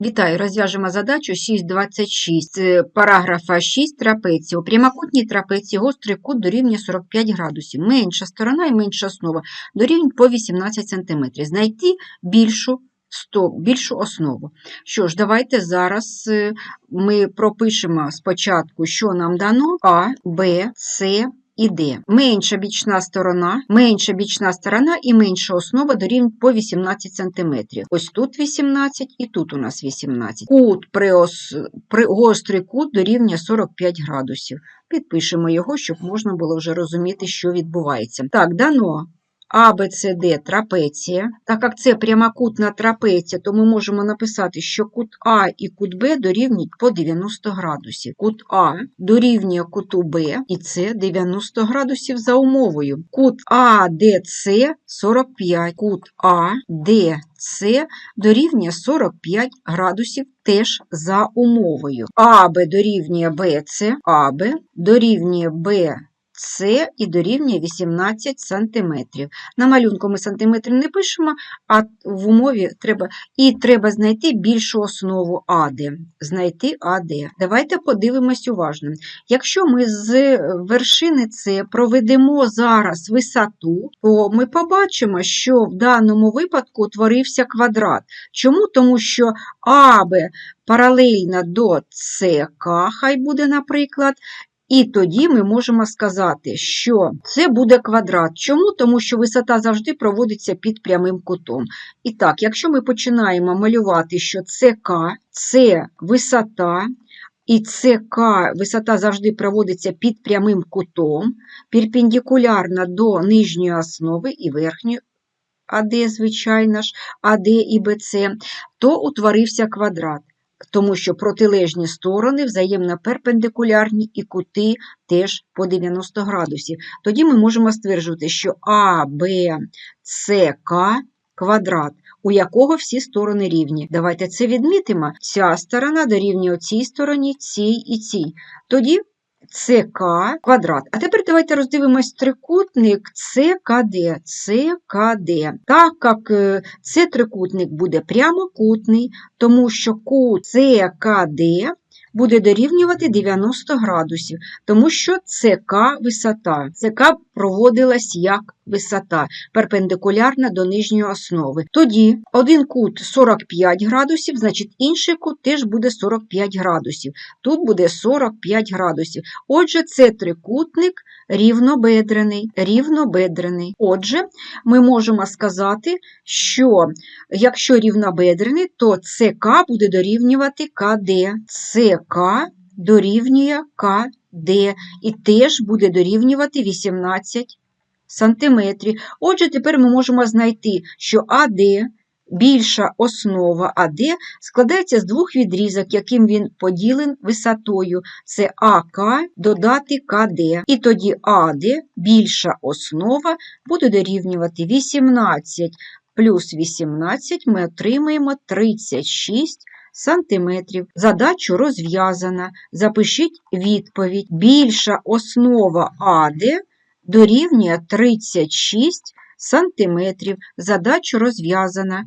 Вітаю, розв'яжемо задачу 6.26 з параграфа 6 трапеції. У прямокутній трапеції гострий кут дорівнює 45 градусів. Менша сторона і менша основа дорівнюють по 18 см. Знайти більшу, сто- більшу основу. Що ж, давайте зараз е, ми пропишемо спочатку, що нам дано А, Б, С і Д. Менша бічна сторона, менша бічна сторона і менша основа дорівнює по 18 см. Ось тут 18 і тут у нас 18. Кут при, ос... при гострий кут дорівнює 45 градусів. Підпишемо його, щоб можна було вже розуміти, що відбувається. Так, дано. Б, Д – трапеція. Так як це прямокутна трапеція, то ми можемо написати, що кут А і кут Б дорівнюють по 90 градусів. Кут А дорівнює куту Б, і це 90 градусів за умовою. Кут АДЦ 45. Кут АДЦ дорівнює 45 градусів теж за умовою. АБ дорівнює БЦ, АБ дорівнює БЦ і дорівнює 18 см. На малюнку ми сантиметри не пишемо, а в умові треба і треба знайти більшу основу АД. Знайти АД. Давайте подивимось уважно. Якщо ми з вершини С проведемо зараз висоту, то ми побачимо, що в даному випадку утворився квадрат. Чому? Тому що АБ паралельно до СК, хай буде, наприклад, і тоді ми можемо сказати, що це буде квадрат. Чому? Тому що висота завжди проводиться під прямим кутом. І так, якщо ми починаємо малювати, що СК це висота, і СК висота завжди проводиться під прямим кутом, перпендикулярна до нижньої основи і верхньої АД, звичайно ж, АД і БЦ, то утворився квадрат тому що протилежні сторони взаємно перпендикулярні і кути теж по 90 градусів. Тоді ми можемо стверджувати, що А, Б, С, квадрат, у якого всі сторони рівні. Давайте це відмітимо. Ця сторона дорівнює цій стороні, цій і цій. Тоді СК квадрат. А тепер давайте роздивимось трикутник ЦКД. ЦКД. Так як е, це трикутник буде прямокутний, тому що кут ЦКД буде дорівнювати 90 градусів, тому що ЦК висота. ЦК проводилась як висота, перпендикулярна до нижньої основи. Тоді один кут 45 градусів, значить інший кут теж буде 45 градусів. Тут буде 45 градусів. Отже, це трикутник рівнобедрений. рівнобедрений. Отже, ми можемо сказати, що якщо рівнобедрений, то ЦК буде дорівнювати КД. ЦК дорівнює КД і теж буде дорівнювати 18 сантиметрів. Отже, тепер ми можемо знайти, що АД більша основа АД складається з двох відрізок, яким він поділен висотою. Це АК додати КД. І тоді АД більша основа буде дорівнювати 18 плюс 18 ми отримаємо 36 сантиметрів. Задачу розв'язана. Запишіть відповідь. Більша основа АД дорівнює 36 сантиметрів. Задачу розв'язана.